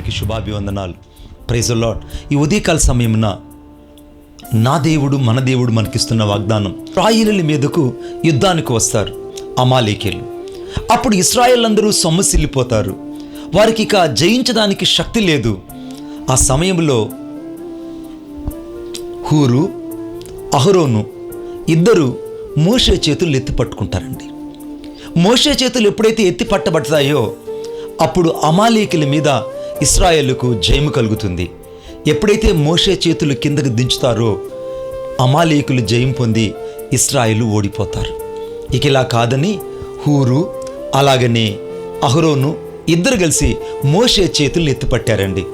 అందరికీ శుభాభివందనాలు. Praise lord ఈ ఉదయకాల సమయమున నా దేవుడు మన దేవుడు మనకిస్తున్న వాగ్దానం ఇస్రాయిలీల మీదకు యుద్ధానికి వస్తారు అమాలేకేలు అప్పుడు ఇస్రాయల్ అందరూ సొమ్మసిల్లిపోతారు. వారికి ఇక జయించడానికి శక్తి లేదు. ఆ సమయంలో హూరు అహరోను ఇద్దరు మోషే చేతులు ఎత్తి పట్టుకుంటారండి. మోషే చేతులు ఎప్పుడైతే ఎత్తి పట్టబడతాయో అప్పుడు అమాలేకుల మీద ఇస్రాయేలుకు జయము కలుగుతుంది. ఎప్పుడైతే మోషే చేతులు కిందకు దించుతారో అమాలీకులు జయం పొంది ఇస్రాయేలు ఓడిపోతారు. ఇక ఇలా కాదని హూరు అలాగనే అహరోను ఇద్దరు కలిసి మోషే చేతులు ఎత్తిపట్టారండి.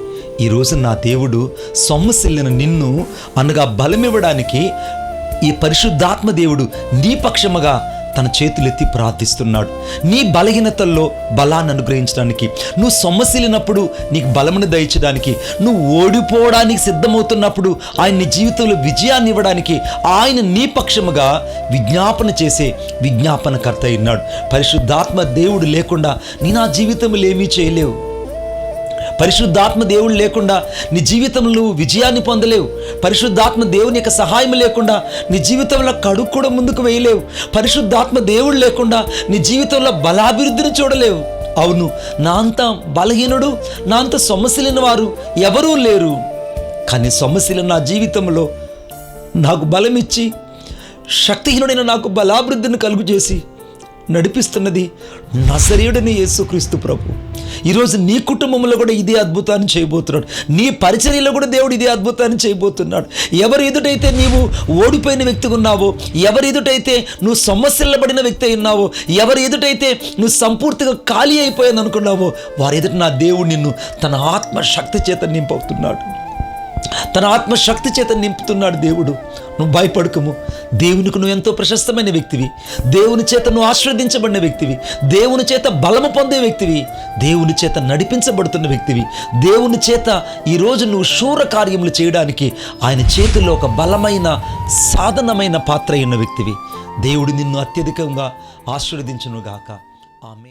ఈరోజు నా దేవుడు సొమ్మసిల్లిన నిన్ను అనగా బలమివ్వడానికి ఈ పరిశుద్ధాత్మ దేవుడు నీ పక్షముగా తన చేతులెత్తి ప్రార్థిస్తున్నాడు. నీ బలహీనతల్లో బలాన్ని అనుగ్రహించడానికి నువ్వు సొమ్మసిలినప్పుడు నీకు బలమును దయచడానికి నువ్వు ఓడిపోవడానికి సిద్ధమవుతున్నప్పుడు ఆయన నీ జీవితంలో విజయాన్ని ఇవ్వడానికి ఆయన నీ పక్షముగా విజ్ఞాపన చేసే విజ్ఞాపనకర్త అయినాడు. పరిశుద్ధాత్మ దేవుడు లేకుండా నీ నా జీవితంలో ఏమీ చేయలేవు. పరిశుద్ధాత్మ దేవుడు లేకుండా నీ జీవితంలో నువ్వు విజయాన్ని పొందలేవు. పరిశుద్ధాత్మ దేవుని యొక్క సహాయం లేకుండా నీ జీవితంలో కడుగు కూడా ముందుకు వేయలేవు. పరిశుద్ధాత్మ దేవుడు లేకుండా నీ జీవితంలో బలాభివృద్ధిని చూడలేవు. అవును నా అంత బలహీనుడు నా అంత సొమ్మసిలిన వారు ఎవరూ లేరు. కానీ సొమ్మసిలిన నా జీవితంలో నాకు బలమిచ్చి శక్తిహీనుడైన నాకు బలాభివృద్ధిని కలుగు చేసి నడిపిస్తున్నది నజరేయుడని యేసుక్రీస్తు ప్రభు. ఈరోజు నీ కుటుంబంలో కూడా ఇదే అద్భుతాన్ని చేయబోతున్నాడు. నీ పరిచర్యలో కూడా దేవుడు ఇదే అద్భుతాన్ని చేయబోతున్నాడు. ఎవరి ఎదుటైతే నీవు ఓడిపోయిన వ్యక్తిగా ఉన్నావో ఎవరి ఎదుటైతే నువ్వు సమస్యలబడిన వ్యక్తి అయి ఉన్నావో ఎవరి ఎదుటైతే నువ్వు సంపూర్తిగా ఖాళీ అయిపోయింది అనుకున్నావో వారి ఎదుట నా దేవుడు నిన్ను తన ఆత్మ శక్తి చేత నింపవుతున్నాడు తన ఆత్మశక్తి చేత నింపుతున్నాడు దేవుడు. నువ్వు భయపడుకుము. దేవునికి నువ్వు ఎంతో ప్రశస్తమైన వ్యక్తివి. దేవుని చేత నువ్వు ఆశ్రవదించబడిన వ్యక్తివి. దేవుని చేత బలము పొందే వ్యక్తివి. దేవుని చేత నడిపించబడుతున్న వ్యక్తివి. దేవుని చేత ఈరోజు నువ్వు శూర కార్యములు చేయడానికి ఆయన చేతుల్లో ఒక బలమైన సాధనమైన పాత్ర అయిన వ్యక్తివి. దేవుడు నిన్ను అత్యధికంగా ఆశీర్వదించునుగాక. ఆమె